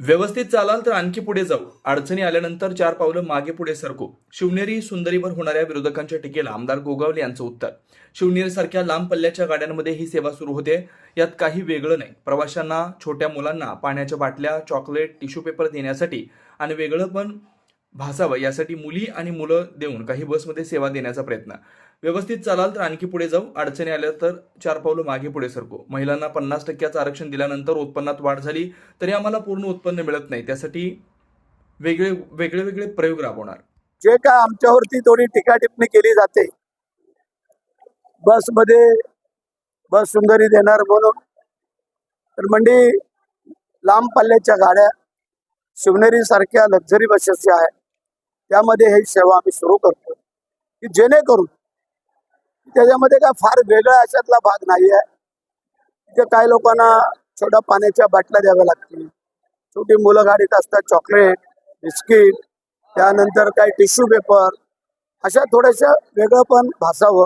व्यवस्थित चालाल तर आणखी पुढे जाऊ. अडचणी आल्यानंतर चार पावलं मागे पुढे सरकू. शिवनेरी सुंदरीवर होणाऱ्या विरोधकांच्या टीकेला आमदार गोगावले यांचं उत्तर. शिवनेरी सारख्या लांब पल्ल्याच्या गाड्यांमध्ये ही सेवा सुरू होते. यात काही वेगळं नाही. प्रवाशांना छोट्या मुलांना पाण्याच्या बाटल्या चॉकलेट टिश्यू पेपर देण्यासाठी आणि वेगळं पण भासावं यासाठी मुली आणि मुलं देऊन काही बसमध्ये सेवा देण्याचा प्रयत्न. व्यवस्थित चालाल तर आणखी पुढे जाऊ. अडचणी आल्या तर चार पावलं मागे पुढे सरकू. महिलांना पन्नास टक्क्याचं आरक्षण दिल्यानंतर उत्पन्नात वाढ झाली तरी आम्हाला पूर्ण उत्पन्न मिळत नाही. त्यासाठी वेगळे वेगळे वेगळे प्रयोग राबवणार. जे काय आमच्यावरती थोडी टीका टिप्पणी केली जाते बसमध्ये बस सुंदरी देणार म्हणून तर म्हणजे लांब पल्ल्याच्या गाड्या शिवनेरी सारख्या लक्झरी बसेस ज्या आहेत त्यामध्ये हे सेवा आम्ही सुरू करतो. की जेणेकरून त्याच्यामध्ये काय फार वेगळा अशातला भाग नाही आहे तिथे काही लोकांना छोट्या पाण्याच्या बाटल्या द्याव्या लागतील. छोटी मुलं गाडीत असतात चॉकलेट बिस्किट त्यानंतर काही टिश्यू पेपर अशा थोड्याशा वेगळं पण भासावं.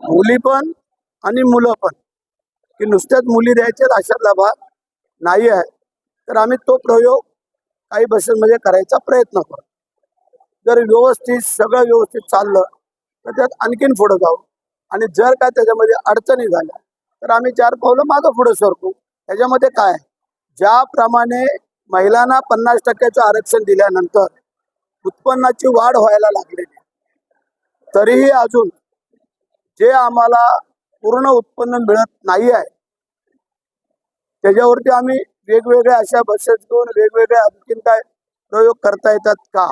मुली पण आणि मुलं पण. की नुसत्याच मुली द्यायचे अशातला भाग नाही आहे तर आम्ही तो प्रयोग काही बसेसमध्ये करायचा प्रयत्न करतो जर व्यवस्थित सगळं व्यवस्थित चाललं तर त्यात आणखीन पुढं जाऊ. आणि जर का त्याच्यामध्ये अडचणी झाल्या तर आम्ही चार पावलं मागं पुढे सरकू. त्याच्यामध्ये काय? आहे? ज्याप्रमाणे महिलांना पन्नास टक्क्याचं आरक्षण दिल्यानंतर उत्पन्नाची वाढ व्हायला लागलेली तरीही अजून जे आम्हाला पूर्ण उत्पन्न मिळत नाही आहे त्याच्यावरती आम्ही वेगवेगळ्या अशा बसेस घेऊन वेगवेगळ्या आणखीन काय प्रयोग करता येतात का?